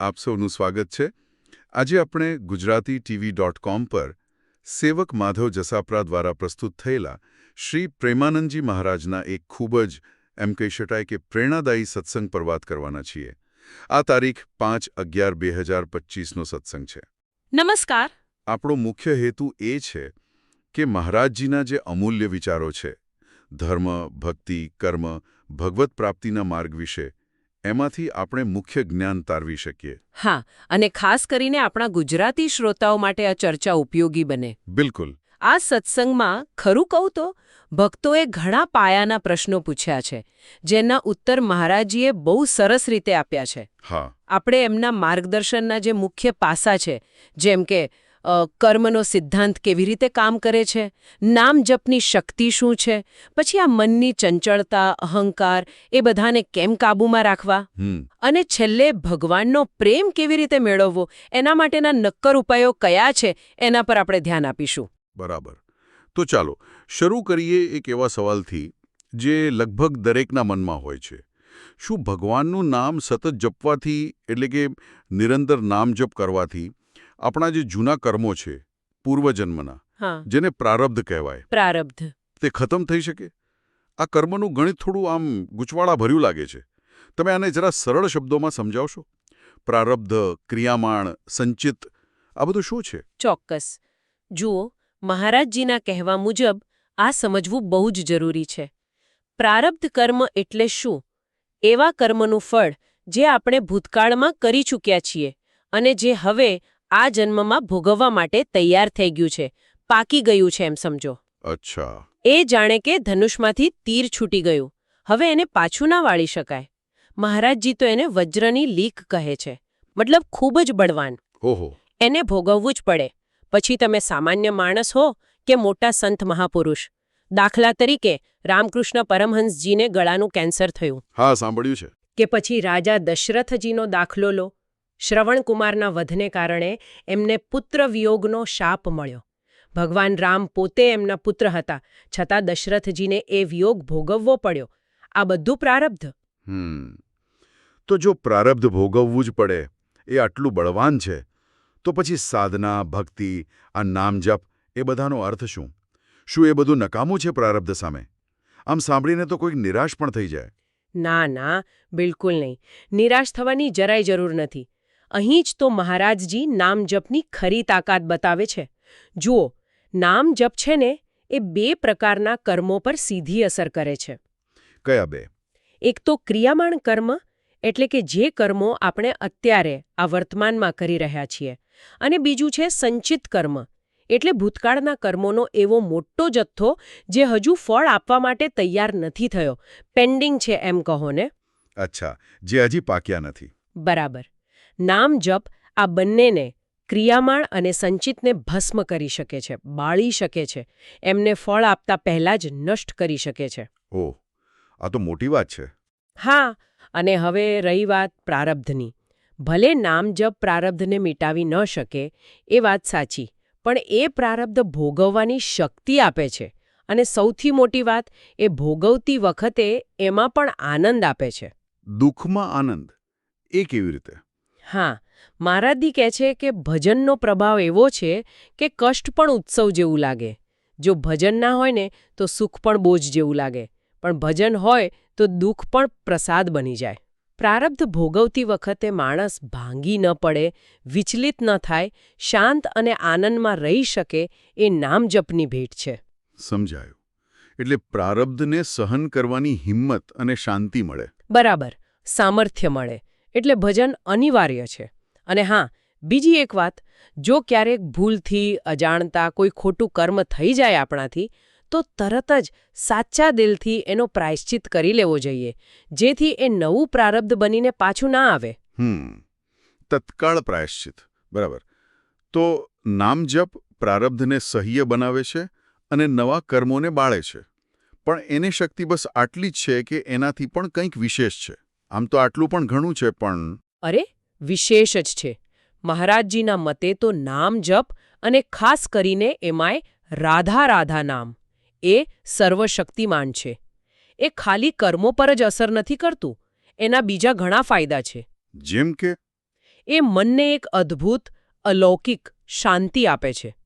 આપ સૌનું સ્વાગત છે. આજે આપણે ગુજરાતી ટીવી ડોટ કોમ પર સેવક માધવ જસાપરા દ્વારા પ્રસ્તુત થયેલા શ્રી પ્રેમાનંદજી મહારાજના એક ખૂબ જ એમ કહી શકાય કે પ્રેરણાદાયી સત્સંગ પર વાત કરવાના છીએ. આ તારીખ પાંચ અગિયાર બે હજાર પચીસનો સત્સંગ છે. નમસ્કાર. આપણો મુખ્ય હેતુ એ છે કે મહારાજજીના જે અમૂલ્ય વિચારો છે ધર્મ ભક્તિ કર્મ ભગવત પ્રાપ્તિના માર્ગ વિશે એમાંથી આપણે મુખ્ય જ્ઞાન તારવી શકીએ. હા અને ખાસ કરીને આપણા ગુજરાતી શ્રોતાઓ માટે આ ચર્ચા ઉપયોગી બને. બિલકુલ. આ સત્સંગમાં ખરું કહું તો ભક્તોએ ઘણા પાયાના પ્રશ્નો પૂછ્યા છે જેના ઉત્તર મહારાજીએ બહુ સરસ રીતે આપ્યા છે. હા. આપણે એમના માર્ગદર્શનના જે મુખ્ય પાસા છે જેમ કે કર્મનો સિદ્ધાંત કેવી રીતે કામ કરે છે? નામ જપની શક્તિ શું છે? પછી આ મનની ચંચળતા અહંકાર એ બધાને કેમ કાબૂમાં રાખવા? અને છેલ્લે ભગવાનનો પ્રેમ કેવી રીતે મેળવવો? એના માટેના નક્કર ઉપાયો કયા છે? એના પર આપણે ધ્યાન આપીશું. બરાબર. તો ચાલો શરૂ કરીએ એક એવા સવાલથી જે લગભગ દરેકના મનમાં હોય છે. શું ભગવાનનું નામ સતત જપવાથી એટલે કે નિરંતર નામ જપ કરવાથી આપણા જે જૂના કર્મો છે પૂર્વજન્મના જેને પ્રારબ્ધ કહેવાય પ્રારબ્ધ. તે ખતમ થઈ શકે? આ કર્મનું ગણિત થોડું આમ ગૂંચવાડા ભર્યું લાગે છે. તમે આને જરા સરળ શબ્દોમાં સમજાવશો? પ્રારબ્ધ ક્રિયામાણ સંચિત આ બધું શું છે? ચોક્કસ. જુઓ મહારાજજીના કહેવા મુજબ આ સમજવું બહુ જ જરૂરી છે. પ્રારબ્ધ કર્મ એટલે શું? એવા કર્મનું ફળ જે આપણે ભૂતકાળમાં કરી ચૂક્યા છીએ અને જે હવે આ જન્મમાં ભોગવવા માટે તૈયાર થઈ ગયું છે. પાકી ગયું છે એમ સમજો. અચ્છા. એ જાણે કે ધનુષમાંથી તીર છૂટી ગયું. હવે એને પાછું ના વાળી શકાય. મહારાજજી તો એને વજ્રની લીક કહે છે. મતલબ ખૂબ જ બળવાન. ઓહો. એને ભોગવવું જ પડે. પછી તમે સામાન્ય માણસ હો કે મોટા સંત મહાપુરુષ. દાખલા તરીકે રામકૃષ્ણ પરમહંસજીને ગળાનું કેન્સર થયું. હા સાંભળ્યું છે. કે પછી રાજા દશરથજીનો દાખલો લો. શ્રવણકુમારના વધને કારણે એમને પુત્ર વિયોગનો શાપ મળ્યો. ભગવાન રામ પોતે એમના પુત્ર હતા છતાં દશરથજીને એ વિયોગ ભોગવવો પડ્યો. આ બધું પ્રારબ્ધ? હમ. તો જો પ્રારબ્ધ ભોગવવું જ પડે એ આટલું બળવાન છે તો પછી સાધના ભક્તિ આ નામ જપ એ બધાનો અર્થ શું? શું એ બધું નકામું છે પ્રારબ્ધ સામે? આમ સાંભળીને તો કોઈક નિરાશ પણ થઈ જાય. ના ના બિલકુલ નહીં. નિરાશ થવાની જરાય જરૂર નથી. અહીં જ તો મહારાજજી નામ જપની ખરી તાકાત બતાવે છે. જુઓ નામ જપ છે ને એ બે પ્રકારના કર્મો પર સીધી અસર કરે છે. કયા બે? એક તો ક્રિયામાણ કર્મ એટલે કે જે કર્મો આપણે અત્યારે આ વર્તમાનમાં કરી રહ્યા છીએ. અને બીજું છે સંચિત કર્મ એટલે ભૂતકાળના કર્મોનો એવો મોટો જથ્થો જે હજુ ફળ આપવા માટે તૈયાર નથી થયો. પેન્ડિંગ છે એમ કહો ને. અચ્છા જે હજી પાક્યા નથી. બરાબર. નામ જપ આ બંનેને ક્રિયામાણ અને સંચિતને ભસ્મ કરી શકે છે બાળી શકે છે એમને ફળ આપતા પહેલા જ નષ્ટ કરી શકે છે. ઓહ આ તો મોટી વાત છે. હા અને હવે રહી વાત પ્રારબ્ધની. ભલે નામ જપ પ્રારબ્ધને મિટાવી ન શકે એ વાત સાચી પણ એ પ્રારબ્ધ ભોગવવાની શક્તિ આપે છે અને સૌથી મોટી વાત એ ભોગવતી વખતે એમાં પણ આનંદ આપે છે. દુઃખમાં આનંદ એ કેવી રીતે? હા મારાદી કહે છે કે ભજનનો પ્રભાવ એવો છે કે કષ્ટ પણ ઉત્સવ જેવું લાગે. જો ભજન ના હોય ને તો સુખ પણ બોજ જેવું લાગે. પણ ભજન હોય તો દુઃખ પણ પ્રસાદ બની જાય. પ્રારબ્ધ ભોગવતી વખતે માણસ ભાંગી ન પડે વિચલિત ન થાય શાંત અને આનંદમાં રહી શકે એ નામ જપની ભેટ છે. સમજાયું. એટલે પ્રારબ્ધને સહન કરવાની હિંમત અને શાંતિ મળે. બરાબર. સામર્થ્ય મળે. એટલે ભજન અનિવાર્ય છે. અને હા, બીજી એક વાત, જો ક્યારેક ભૂલથી, અજાણતા, કોઈ ખોટું કર્મ થઈ જાય આપણાથી, તો તરત જ સાચા દિલથી એનો પ્રાયશ્ચિત કરી લેવો જોઈએ, જેથી એ નવું પ્રારબ્ધ બનીને પાછું ના આવે. તત્કાળ પ્રાયશ્ચિત, બરાબર. તો નામ જપ પ્રારબ્ધને સહ્ય બનાવે છે અને નવા કર્મોને બાળે છે. પણ એને શક્તિ બસ આટલી જ છે કે એનાથી પણ કંઈક વિશેષ છે. આમ તો આટલું પણ ઘણું છે પણ અરે વિશેષ જ છે. મહારાજજીના મતે તો નામ જપ અને ખાસ કરીને એમાંય રાધા રાધા નામ. એ સર્વશક્તિમાન છે. એ ખાલી કર્મો પર જ અસર નથી કરતું. એના બીજા ઘણા ફાયદા છે. જેમ કે? એ મનને એક અદ્ભુત અલૌકિક શાંતિ આપે છે.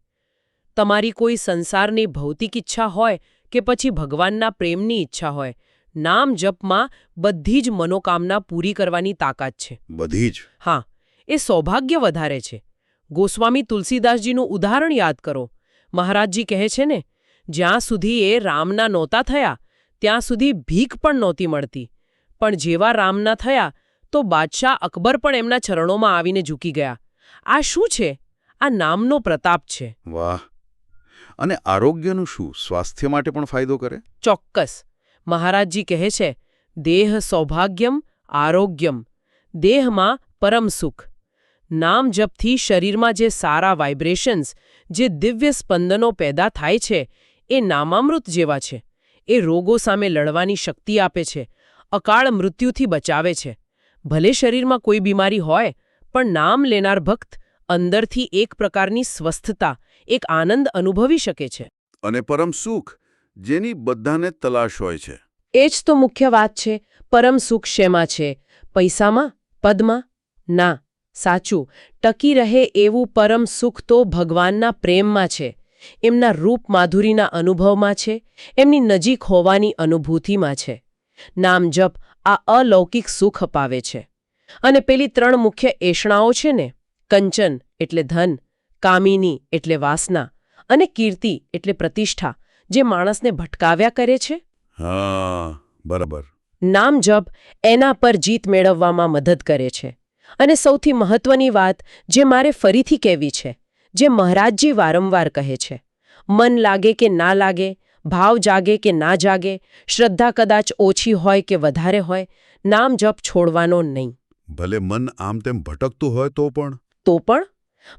તમારી કોઈ સંસારની ભૌતિક ઈચ્છા હોય કે પછી ભગવાનના પ્રેમની ઈચ્છા હોય નામ જપમાં બધી જ મનોકામના પૂરી કરવાની તાકાત છે. બધી જ? હા એ સૌભાગ્ય વધારે છે. ગોસ્વામી તુલસીદાસજીનું ઉદાહરણ યાદ કરો. મહારાજજી કહે છે ને જ્યાં સુધી એ રામના નહોતા થયા ત્યાં સુધી ભીખ પણ નહોતી મળતી. પણ જેવા રામના થયા તો બાદશાહ અકબર પણ એમના ચરણોમાં આવીને ઝૂકી ગયા. આ શું છે? આ નામનો પ્રતાપ છે. વાહ. અને આરોગ્યનું શું? સ્વાસ્થ્ય માટે પણ ફાયદો કરે? ચોક્કસ. મહારાજજી કહે છે, દેહ સૌભાગ્યમ, આરોગ્યમ. દેહમાં પરમ સુખ. નામ જપથી શરીરમાં જે સારા વાઇબ્રેશન્સ જે દિવ્ય સ્પંદનો પેદા થાય છે, એ નામામૃત જેવા છે. એ રોગો સામે લડવાની શક્તિ આપે છે, અકાળ મૃત્યુથી બચાવે છે. ભલે શરીરમાં કોઈ બીમારી હોય, પણ નામ લેનાર ભક્ત અંદરથી એક પ્રકારની સ્વસ્થતા, એક આનંદ અનુભવી શકે છે. અને પરમ સુખ. જેની બધાને તલાશ હોય છે. એ જ તો મુખ્ય વાત છે, પરમ સુખ શેમાં છે? પૈસામાં? પદમાં? ના. સાચું, ટકી રહે એવું પરમ સુખ તો ભગવાનના પ્રેમમાં છે. એમના રૂપ માધુરીના અનુભવમાં છે, એમની નજીક હોવાની અનુભૂતિમાં છે. નામ જપ આ અલૌકિક સુખ અપાવે છે. અને પેલી ત્રણ મુખ્ય એષણાઓ છે ને, કંચન એટલે ધન, કામિની એટલે વાસના, અને કીર્તિ એટલે પ્રતિષ્ઠા જે માણસને ભટકાવ્યા કરે છે? હા બરાબર. નામ જપ એના પર જીત મેળવવામાં મદદ કરે છે. અને સૌથી મહત્વની વાત જે મારે ફરીથી કહેવી છે જે મહારાજજી વારંવાર કહે છે. મન લાગે કે ના લાગે ભાવ જાગે કે ના જાગે શ્રદ્ધા કદાચ ઓછી હોય કે વધારે હોય નામ જપ છોડવાનો નહીં. ભલે મન આમ તેમ ભટકતું હોય તો પણ? તો પણ?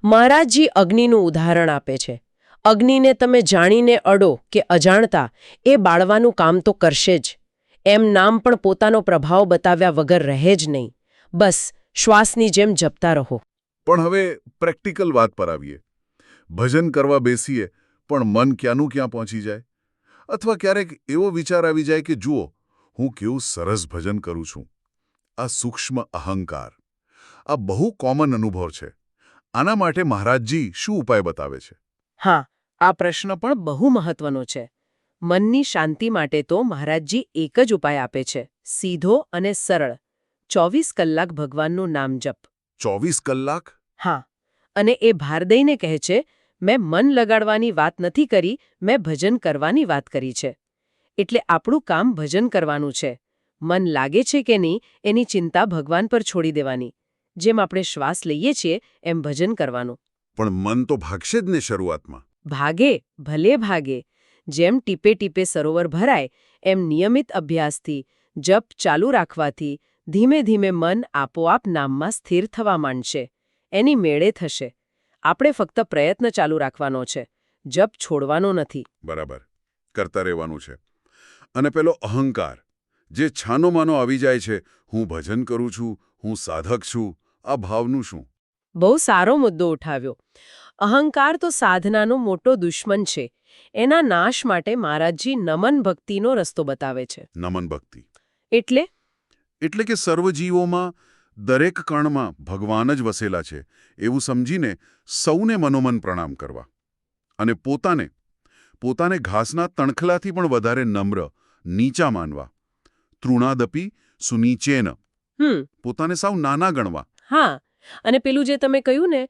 મહારાજજી અગ્નિનું ઉદાહરણ આપે છે. અગ્નિને તમે જાણીને અડો કે અજાણતા એ બાળવાનું કામ તો કરશે જ. એમ નામ પણ પોતાનો પ્રભાવ બતાવ્યા વગર રહે જ નહીં. બસ શ્વાસની જેમ જપતા રહો. પણ હવે પ્રેક્ટિકલ વાત પર આવીએ. ભજન કરવા બેસીએ પણ મન ક્યાંનું ક્યાં પહોંચી જાય? અથવા ક્યારેક એવો વિચાર આવી જાય કે જુઓ હું કેવું સરસ ભજન કરું છું. આ સૂક્ષ્મ અહંકાર. આ બહુ કોમન અનુભવ છે. આના માટે મહારાજજી શું ઉપાય બતાવે છે? હા આ પ્રશ્ન પણ બહુ મહત્વનો છે. મનની શાંતિ માટે તો મહારાજજી એક જ ઉપાય આપે છે સીધો અને સરળ. ચોવીસ કલાક ભગવાનનું નામ જપ. ચોવીસ કલાક? હા અને એ ભાર દઈને કહે છે મેં મન લગાડવાની વાત નથી કરી મેં ભજન કરવાની વાત કરી છે. એટલે આપણું કામ ભજન કરવાનું છે. મન લાગે છે કે નહીં એની ચિંતા ભગવાન પર છોડી દેવાની. જેમ આપણે શ્વાસ લઈએ છીએ એમ ભજન કરવાનું. પણ મન તો ભાગશે જ ને શરૂઆતમાં. ભાગે ભલે ભાગે જેમ ટીપે ટીપે સરોવર ભરાય એમ નિયમિત અભ્યાસથી જપ ચાલુ રાખવાથી ધીમે ધીમે મન આપોઆપ નામમાં સ્થિર થવા માંડશે. એની મેળે થશે. આપણે ફક્ત પ્રયત્ન ચાલુ રાખવાનો છે. જપ છોડવાનો નથી. બરાબર. કરતા રહેવાનું છે. અને પેલો અહંકાર જે છાનોમાનો આવી જાય છે હું ભજન કરું છું હું સાધક છું આ ભાવનું શું? બહુ સારો મુદ્દો ઉઠાવ્યો. અહંકાર તો સાધનાનો મોટો દુશ્મન છે. એના નાશ માટે મહારાજજી નમન ભક્તિનો રસ્તો બતાવે છે. નમન ભક્તિ. એટલે? એટલે કે સર્વજીવોમાં દરેક કણમાં ભગવાન જ વસેલા છે. એવું સમજીને સૌને મનોમન પ્રણામ કરવા. અને પોતાને પોતાને ઘાસના તણખલાથી પણ વધારે નમ્ર નીચા માનવા. તૃણાદપી સુનીચેન. હમ. પોતાને સાવ નાના ગણવા. હા. અને પેલું જે તમે કહ્યું ને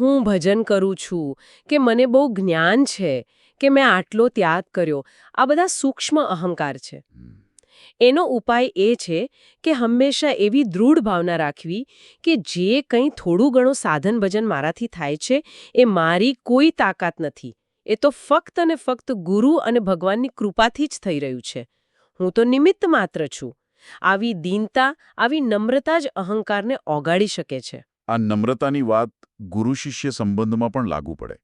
હું ભજન કરું છું, કે મને બહુ જ્ઞાન છે, કે મેં આટલો ત્યાગ કર્યો. આ બધા સૂક્ષ્મ અહંકાર છે. એનો ઉપાય એ છે કે હંમેશા એવી દૃઢ ભાવના રાખવી કે જે કંઈ થોડું ઘણું સાધન ભજન મારાથી થાય છે, એ મારી કોઈ તાકાત નથી. એ તો ફક્ત અને ફક્ત ગુરુ અને ભગવાનની કૃપાથી જ થઈ રહ્યું છે. હું તો નિમિત્ત માત્ર છું. આવી દીનતા, આવી નમ્રતા જ અહંકારને ઓગાળી શકે છે. આ નમ્રતાની વાત ગુરુ શિષ્ય સંબંધમાં પણ લાગુ પડે.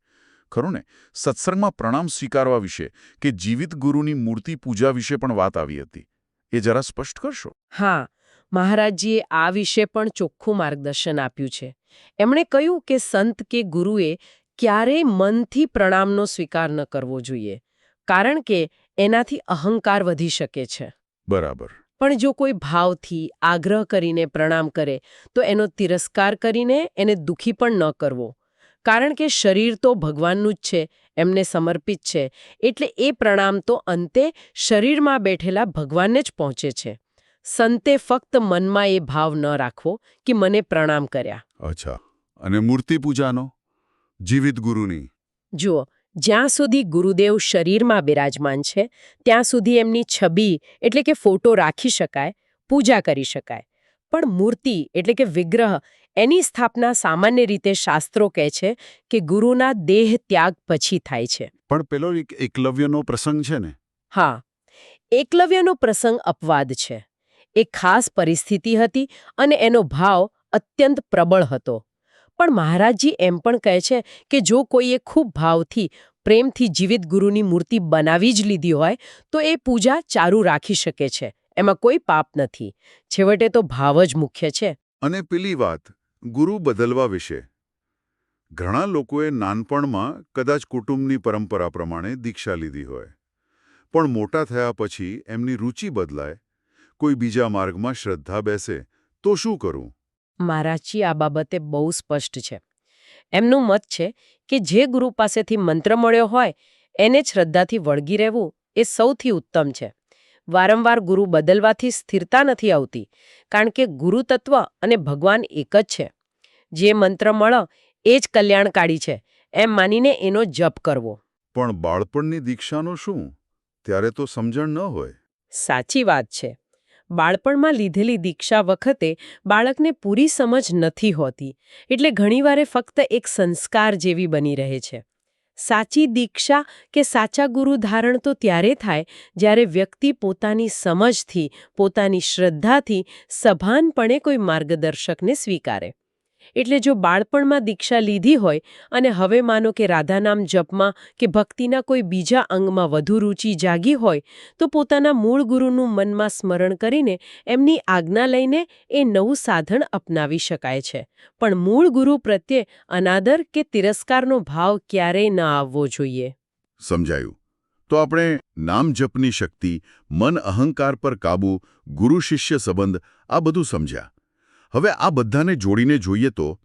ખરું ને? સત્સંગમાં પ્રણામ સ્વીકારવા વિશે કે જીવિત ગુરુની મૂર્તિ પૂજા વિશે પણ વાત આવી હતી. એ જરા સ્પષ્ટ કરશો? હા મહારાજજીએ આ વિશે પણ ચોખ્ખું માર્ગદર્શન આપ્યું છે. એમણે કહ્યું કે સંત કે ગુરુએ ક્યારેય મનથી પ્રણામનો સ્વીકાર ન કરવો જોઈએ કારણ કે એનાથી અહંકાર વધી શકે છે. બરાબર. પણ જો કોઈ ભાવથી આગ્રહ કરીને પ્રણામ કરે તો એનો તિરસ્કાર કરીને એને દુખી પણ ન કરવો. કારણ કે શરીર તો ભગવાનનું જ છે એમને સમર્પિત છે એટલે એ પ્રણામ તો અંતે શરીરમાં બેઠેલા ભગવાનને જ પહોંચે છે. સંતે ફક્ત મનમાં એ ભાવ ન રાખવો કે મને પ્રણામ કર્યા. અચ્છા. અને મૂર્તિ પૂજાનો? જીવિત ગુરુની? જુઓ જ્યાં સુધી ગુરુદેવ શરીરમાં બિરાજમાન છે ત્યાં સુધી એમની છબી એટલે કે ફોટો રાખી શકાય પૂજા કરી શકાય. પણ મૂર્તિ એટલે કે વિગ્રહ એની સ્થાપના સામાન્ય રીતે શાસ્ત્રો કહે છે કે ગુરુના દેહ ત્યાગ પછી થાય છે. પણ પેલો એક એકલવ્યનો પ્રસંગ છે ને? હા. એકલવ્યનો પ્રસંગ અપવાદ છે. એ ખાસ પરિસ્થિતિ હતી અને એનો ભાવ અત્યંત પ્રબળ હતો. પણ મહારાજજી એમ પણ કહે છે કે જો કોઈએ ખૂબ ભાવથી પ્રેમથી જીવિત ગુરુની મૂર્તિ બનાવી જ લીધી હોય તો એ પૂજા ચાલુ રાખી શકે છે. એમાં કોઈ પાપ નથી. છેવટે તો ભાવ જ મુખ્ય છે. અને પેલી વાત ગુરુ બદલવા વિશે. ઘણા લોકોએ નાનપણમાં કદાચ કુટુંબની પરંપરા પ્રમાણે દીક્ષા લીધી હોય. પણ મોટા થયા પછી એમની રુચિ બદલાય. કોઈ બીજા માર્ગમાં શ્રદ્ધા બેસે તો શું કરું? મહારાજજી આ બાબતે બહુ સ્પષ્ટ છે. એમનું મત છે કે જે ગુરુ પાસેથી મંત્ર મળ્યો હોય એને શ્રદ્ધાથી વળગી રહેવું એ સૌથી ઉત્તમ છે. વારંવાર ગુરુ બદલવાથી સ્થિરતા નથી આવતી કારણ કે ગુરુ તત્વ અને ભગવાન એક જ છે. જે મંત્ર મળો એ જ કલ્યાણકારી છે એમ માનીને એનો જપ કરવો. પણ બાળપણની દીક્ષાનો શું? ત્યારે તો સમજણ ન હોય. સાચી વાત છે. બાળપણમાં લીધેલી દીક્ષા વખતે બાળકને પૂરી સમજ નથી હોતી, એટલે ઘણીવારે ફક્ત એક સંસ્કાર જેવી બની રહે છે. સાચી દીક્ષા કે સાચા ગુરુ ધારણ તો ત્યારે થાય જ્યારે વ્યક્તિ પોતાની સમજથી, પોતાની શ્રદ્ધાથી સભાનપણે કોઈ માર્ગદર્શકને સ્વીકારે. એટલે જો બાળપણમાં દીક્ષા લીધી હોય, અને હવે માનો કે રાધાનામ જપમાં કે ભક્તિના કોઈ બીજા અંગમાં વધુ રુચિ જાગી હોય, તો પોતાના મૂળ ગુરુનું મનમાં સ્મરણ કરીને એમની આજ્ઞા લઈને એ નવું સાધન અપનાવી શકાય છે. પણ મૂળ ગુરુ પ્રત્યે અનાદર કે તિરસ્કારનો ભાવ ક્યારેય ન આવવો જોઈએ. સમજાયું. તો આપણે નામ જપની શક્તિ, મન અહંકાર પર કાબૂ, ગુરુ શિષ્ય સંબંધ આ બધું સમજ્યા. હવે આ બધાને જોડીને જોઈએ તો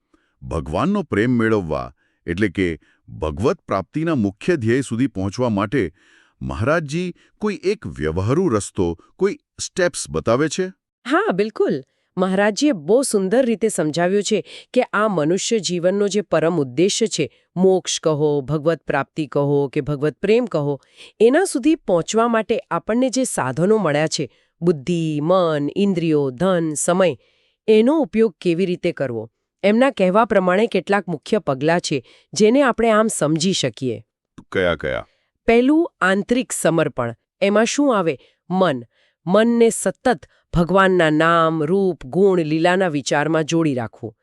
ભગવાનનો પ્રેમ મેળવવા એટલે કે ભગવત પ્રાપ્તિના મુખ્ય ધ્યેય સુધી પહોંચવા માટે મહારાજજી કોઈ એક વ્યવહારુ રસ્તો, કોઈ સ્ટેપ્સ બતાવે છે? હા, બિલકુલ. મહારાજજીએ બહુ સુંદર રીતે સમજાવ્યું છે કે આ મનુષ્ય જીવનનો જે પરમ ઉદ્દેશ્ય છે, મોક્ષ કહો, ભગવત પ્રાપ્તિ કહો કે ભગવત પ્રેમ કહો, એના સુધી પહોંચવા માટે આપણને જે સાધનો મળ્યા છે, બુદ્ધિ, મન, ઇન્દ્રિયો, ધન, સમય એનો ઉપયોગ કેવી રીતે કરવો? એમના કહેવા પ્રમાણે કેટલાક મુખ્ય પગલાં છે જેને આપણે આમ સમજી શકીએ. કયા કયા? પહેલું આંતરિક સમર્પણ. એમાં શું આવે? મન. મનને સતત ભગવાનના નામ રૂપ ગુણ લીલાના વિચારમાં જોડી રાખવું.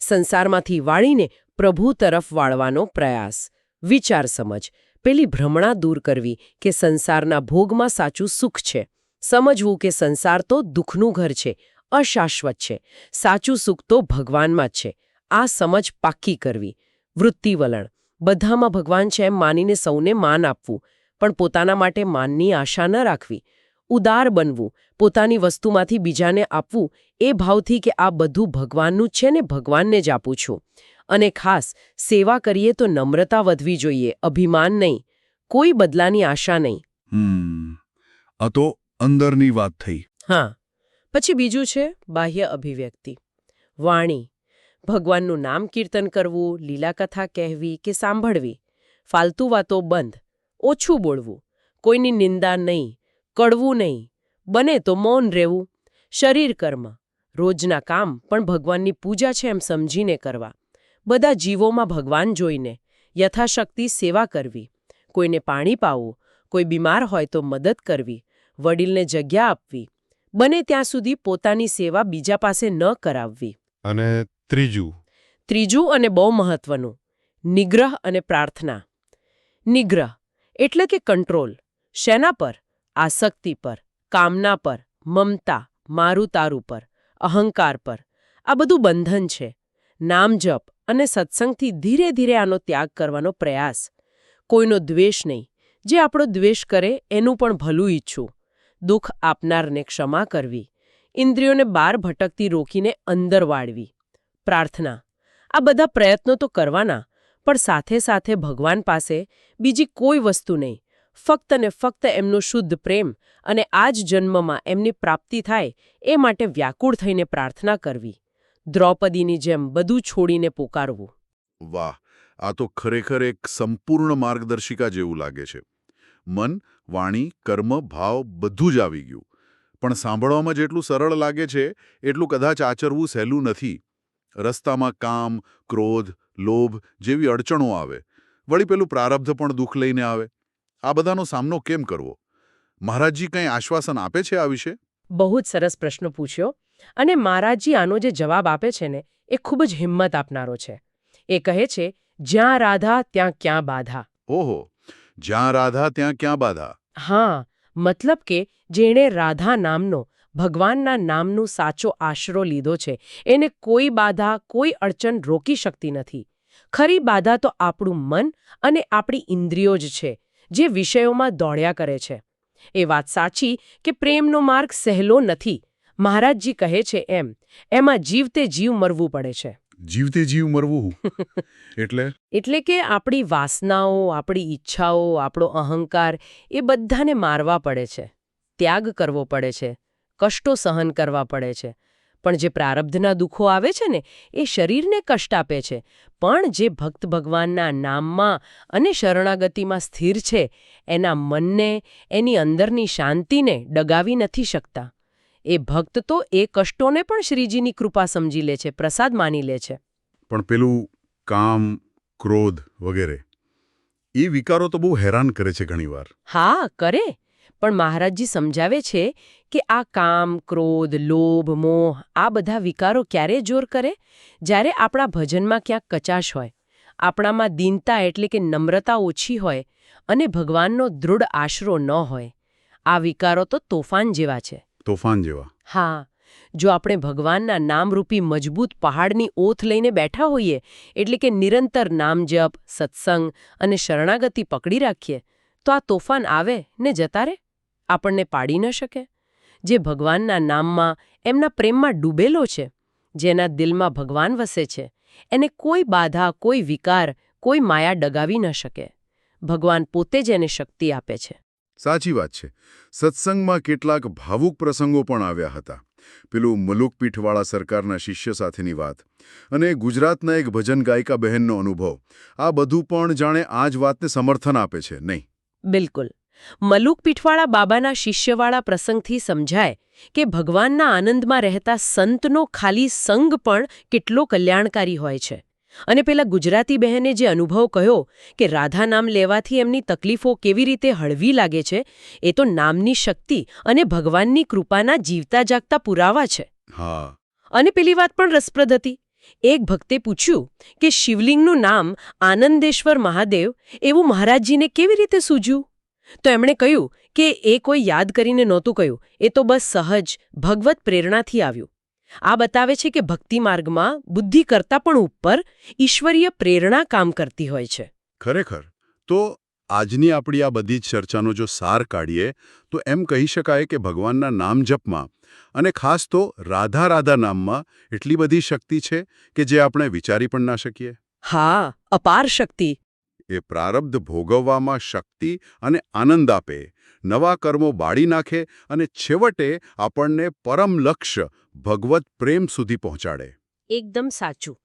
સંસારમાંથી વાળીને પ્રભુ તરફ વાળવાનો પ્રયાસ. વિચાર સમજ. પેલી ભ્રમણા દૂર કરવી કે સંસારના ભોગમાં સાચું સુખ છે. સમજવું કે સંસાર તો દુઃખનું ઘર છે. અશાશ્વત છે. સાચું સુખ તો ભગવાનમાં જ છે. આ સમજ પાક્કી કરવી. વૃત્તિવલણ. બધામાં ભગવાન છે એમ માનીને સૌને માન આપવું. પણ પોતાના માટે માનની આશા ન રાખવી. ઉદાર બનવું. પોતાની વસ્તુમાંથી બીજાને આપવું એ ભાવથી કે આ બધું ભગવાનનું છે ને ભગવાનને જ આપું છું. અને ખાસ સેવા કરીએ તો નમ્રતા વધવી જોઈએ. અભિમાન નહીં. કોઈ બદલાની આશા નહીં. આ તો અંદરની વાત થઈ. હા. પછી બીજું છે બાહ્ય અભિવ્યક્તિ. વાણી. ભગવાનનું નામ કીર્તન કરવું, લીલાકથા કહેવી કે સાંભળવી. ફાલતુ વાતો બંધ. ઓછું બોલવું. કોઈની નિંદા નહીં. કડવું નહીં. બને તો મૌન રહેવું. શરીર કર્મ. રોજના કામ પણ ભગવાનની પૂજા છે એમ સમજીને કરવા. બધા જીવોમાં ભગવાન જોઈને યથાશક્તિ સેવા કરવી. કોઈને પાણી પાવું. કોઈ બીમાર હોય તો મદદ કરવી. વડીલને જગ્યા આપવી. બને ત્યાં સુધી પોતાની સેવા બીજા પાસે ન કરાવવી. અને ત્રીજું? ત્રીજું અને બહુ મહત્વનું નિગ્રહ અને પ્રાર્થના. નિગ્રહ એટલે કે કંટ્રોલ શેના પર? આસક્તિ પર કામના પર મમતા મારું તારું પર અહંકાર પર. આ બધું બંધન છે. નામ જપ અને સત્સંગથી ધીરે ધીરે આનો ત્યાગ કરવાનો પ્રયાસ. કોઈનો દ્વેષ નહીં. જે આપણો દ્વેષ કરે એનું પણ ભલું ઈચ્છું. દુઃખ આપનારને ક્ષમા કરવી. ઇન્દ્રિયોને બહાર ભટકતી રોકીને અંદર વાળવી. પ્રાર્થના. આ બધા પ્રયત્નો તો કરવાના, પણ સાથે સાથે ભગવાન પાસે બીજી કોઈ વસ્તુ નહીં. ફક્ત ને ફક્ત એમનો શુદ્ધ પ્રેમ અને આ જ જન્મમાં એમની પ્રાપ્તિ થાય એ માટે વ્યાકુળ થઈને પ્રાર્થના કરવી. દ્રૌપદીની જેમ બધું છોડીને પોકારવું. વાહ, આ તો ખરેખર એક સંપૂર્ણ માર્ગદર્શિકા જેવું લાગે છે. મન વાણી કર્મ ભાવ બધું જ આવી ગયું. પણ સાંભળવામાં જેટલું સરળ લાગે છે એટલું કદાચ આચરવું સહેલું નથી. રસ્તામાં કામ ક્રોધ લોભ જેવી અડચણો આવે. વળી પેલું પ્રારબ્ધ પણ દુઃખ લઈને આવે. આ બધાનો સામનો કેમ કરવો? મહારાજજી કંઈ આશ્વાસન આપે છે આ વિશે? બહુ જ સરસ પ્રશ્ન પૂછ્યો અને મહારાજજી આનો જે જવાબ આપે છે ને એ ખૂબ જ હિંમત આપનારો છે. એ કહે છે જ્યાં રાધા ત્યાં ક્યાં બાધા. ઓહો! જ્યાં રાધા, ત્યાં ક્યાં બાધા? હા, મતલબ કે જેણે રાધા નામનો, ભગવાનના નામનો સાચો આશરો લીધો છે, એને કોઈ બાધા, કોઈ અડચણ રોકી શકતી નથી. ખરી બાધા તો આપણું મન અને આપણી ઇન્દ્રિયો જ છે, જે વિષયોમાં દોડ્યા કરે છે. એ વાત સાચી કે પ્રેમનો માર્ગ સહેલો નથી. મહારાજજી કહે છે એમ, એમાં જીવતે જીવ મરવું પડે છે. જીવતે જીવ મરવું એટલે? એટલે કે આપણી વાસનાઓ આપણી ઈચ્છાઓ આપણો અહંકાર એ બધાને મારવા પડે છે. ત્યાગ કરવો પડે છે. કષ્ટો સહન કરવા પડે છે. પણ જે પ્રારબ્ધના દુઃખો આવે છે ને એ શરીરને કષ્ટ આપે છે. પણ જે ભક્ત ભગવાનના નામમાં અને શરણાગતિમાં સ્થિર છે એના મનને એની અંદરની શાંતિને ડગાવી નથી શકતા. એ ભક્ત તો એ કષ્ટોને પણ શ્રીજીની કૃપા સમજી લે છે પ્રસાદ માની લે છે. પણ પેલું કામ ક્રોધ વગેરે એ વિકારો તો બહુ હેરાન કરે છે ઘણીવાર. હા કરે. પણ મહારાજજી સમજાવે છે કે આ કામ ક્રોધ લોભ મોહ આ બધા વિકારો ક્યારે જોર કરે? જ્યારે આપણા ભજનમાં ક્યાંક કચાશ હોય આપણામાં દીનતા એટલે કે નમ્રતા ઓછી હોય અને ભગવાનનો દૃઢ આશરો ન હોય આ વિકારો તો તોફાન જેવા છે. તોફાન જેવા હા, જો આપણે ભગવાનના નામરૂપી મજબૂત પહાડની ઓથ લઈને બેઠા હોઈએ, એટલે કે નિરંતર નામજપ સત્સંગ અને શરણાગતિ પકડી રાખીએ, તો આ તોફાન આવે ને જતા રહે? આપણને પાડી ન શકે? જે ભગવાનના નામમાં એમના પ્રેમમાં ડૂબેલો છે, જેના દિલમાં ભગવાન વસે છે, એને કોઈ બાધા, કોઈ વિકાર, કોઈ માયા ડગાવી ન શકે. ભગવાન પોતે જ એને શક્તિ આપે છે. સાચી વાત છે. સત્સંગમાં કેટલાક ભાવુક પ્રસંગો પણ આવ્યા હતા. પેલું મલુક પીઠવાળા સરકારના શિષ્ય સાથેની વાત અને ગુજરાતના એક ભજન ગાયિકા બહેનનો અનુભવ. આ બધું પણ જાણે આ જ વાતને સમર્થન આપે છે, નહીં? બિલકુલ. મલુક પીઠવાળા બાબાના શિષ્યવાળા પ્રસંગથી સમજાય કે ભગવાનના આનંદમાં રહેતા સંતનો ખાલી સંગ પણ કેટલો કલ્યાણકારી હોય છે. અને પેલા ગુજરાતી બહેને જે અનુભવ કહ્યો કે રાધા નામ લેવાથી એમની તકલીફો કેવી રીતે હળવી લાગે છે એ તો નામની શક્તિ અને ભગવાનની કૃપાના જીવતા જાગતા પુરાવા છે. હા. અને પેલી વાત પણ રસપ્રદ હતી. એક ભક્તે પૂછ્યું કે શિવલિંગનું નામ આનંદેશ્વર મહાદેવ એવું મહારાજજીને કેવી રીતે સૂજ્યું? તો એમણે કહ્યું કે એ કોઈ યાદ કરીને નહોતું કહ્યું એ તો બસ સહજ ભગવત પ્રેરણાથી આવ્યું. આ બતાવે છે કે ભક્તિ માર્ગમાં બુદ્ધિ કરતાં પણ ઉપર ઈશ્વરીય પ્રેરણા કામ કરતી હોય છે. ખરેખર? તો આજની આપણી આ બધી જ ચર્ચાનો જો સાર કાઢીએ તો એમ કહી શકાય કે ભગવાનના નામ જપમાં અને ખાસ તો રાધા રાધા નામમાં એટલી બધી શક્તિ છે કે જે આપણે વિચારી પણ ના શકીએ? હા અપાર શક્તિ. એ પ્રારબ્ધ ભોગવવામાં શક્તિ અને આનંદ આપે. નવા કર્મો બાળી નાખે અને છેવટે આપણને પરમ લક્ષ્ય ભગવત પ્રેમ સુધી પહોંચાડે. એકદમ સાચું.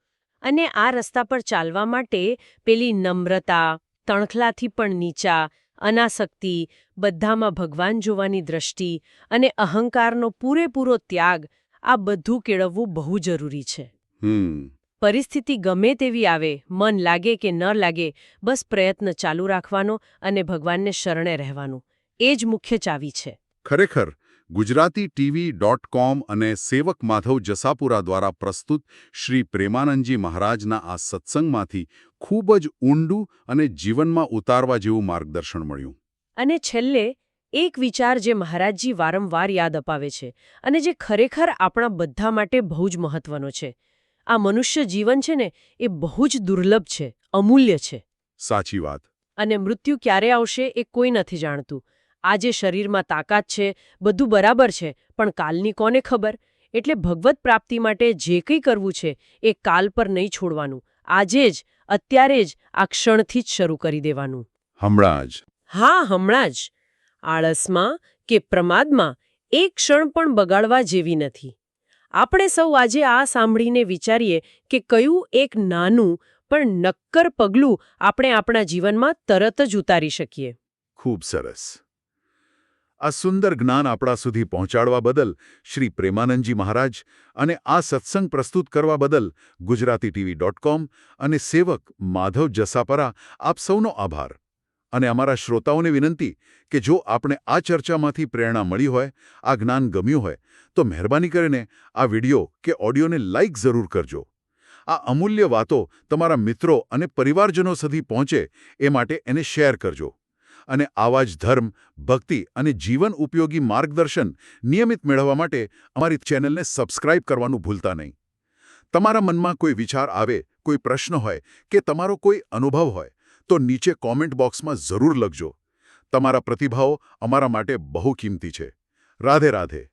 અને આ રસ્તા પર ચાલવા માટે પેલી નમ્રતા તણખલાથી પણ નીચા અનાસક્તિ બધામાં ભગવાન જોવાની દ્રષ્ટિ અને અહંકારનો પૂરેપૂરો ત્યાગ આ બધું કેળવવું બહુ જરૂરી છે. પરિસ્થિતિ ગમે તેવી આવે મન લાગે કે ન લાગે બસ પ્રયત્ન ચાલુ રાખવાનો અને ભગવાનને શરણે રહેવાનું. એ જ મુખ્ય ચાવી છે. ખરેખર ગુજરાતી ટીવી ડોટ કોમ અને સેવક માધવ જસાપુરા દ્વારા પ્રસ્તુત શ્રી પ્રેમાનંદજી મહારાજના આ સત્સંગમાંથી ખૂબ જ ઊંડું અને જીવનમાં ઉતારવા જેવું માર્ગદર્શન મળ્યું. અને છેલ્લે એક વિચાર જે મહારાજજી વારંવાર યાદ અપાવે છે અને જે ખરેખર આપણા બધા માટે બહુ જ મહત્વનો છે. આ મનુષ્ય જીવન છે ને એ બહુ જ દુર્લભ છે અમૂલ્ય છે. સાચી વાત. અને મૃત્યુ ક્યારે આવશે એ કોઈ નથી જાણતું. આજે શરીરમાં તાકાત છે બધું બરાબર છે પણ કાલની કોને ખબર? એટલે ભગવત પ્રાપ્તિ માટે જે કંઈ કરવું છે એ કાલ પર નહીં છોડવાનું. આજે જ અત્યારે જ આ ક્ષણથી જ શરૂ કરી દેવાનું. હમણાં જ. હા હમણાં જ. આળસમાં કે પ્રમાદમાં એક ક્ષણ પણ બગાડવા જેવી નથી. આપણે સૌ આજે આ સાંભળીને વિચારીએ કે કયું એક નાનું પણ નક્કર પગલું આપણે આપણા જીવનમાં તરત જ ઉતારી શકીએ. ખૂબ સરસ. આ સુંદર જ્ઞાન આપણા સુધી પહોંચાડવા બદલ શ્રી પ્રેમાનંદજી મહારાજ અને આ સત્સંગ પ્રસ્તુત કરવા બદલ ગુજરાતી ટીવી ડોટ કોમ અને સેવક માધવ જસાપરા આપ સૌનો આભાર. અને અમારા શ્રોતાઓને વિનંતી કે જો આપણે આ ચર્ચામાંથી પ્રેરણા મળી હોય, આ જ્ઞાન ગમ્યું હોય, તો મહેરબાની કરીને આ વિડિયો કે ઓડિયોને લાઇક જરૂર કરજો. આ અમૂલ્ય વાતો તમારા મિત્રો અને પરિવારજનો સુધી પહોંચે એ માટે એને શેર કરજો. અને આવા જ ધર્મ, ભક્તિ અને જીવન ઉપયોગી માર્ગદર્શન નિયમિત મેળવવા માટે અમારી ચેનલને સબસ્ક્રાઇબ કરવાનું ભૂલતા નહીં. તમારા મનમાં કોઈ વિચાર આવે, કોઈ પ્રશ્ન હોય કે તમારો કોઈ અનુભવ હોય, તો નીચે કોમેન્ટ બોક્સમાં જરૂર લખજો. તમારા પ્રતિભાવો અમારા માટે બહુ કિંમતી છે. રાધે રાધે.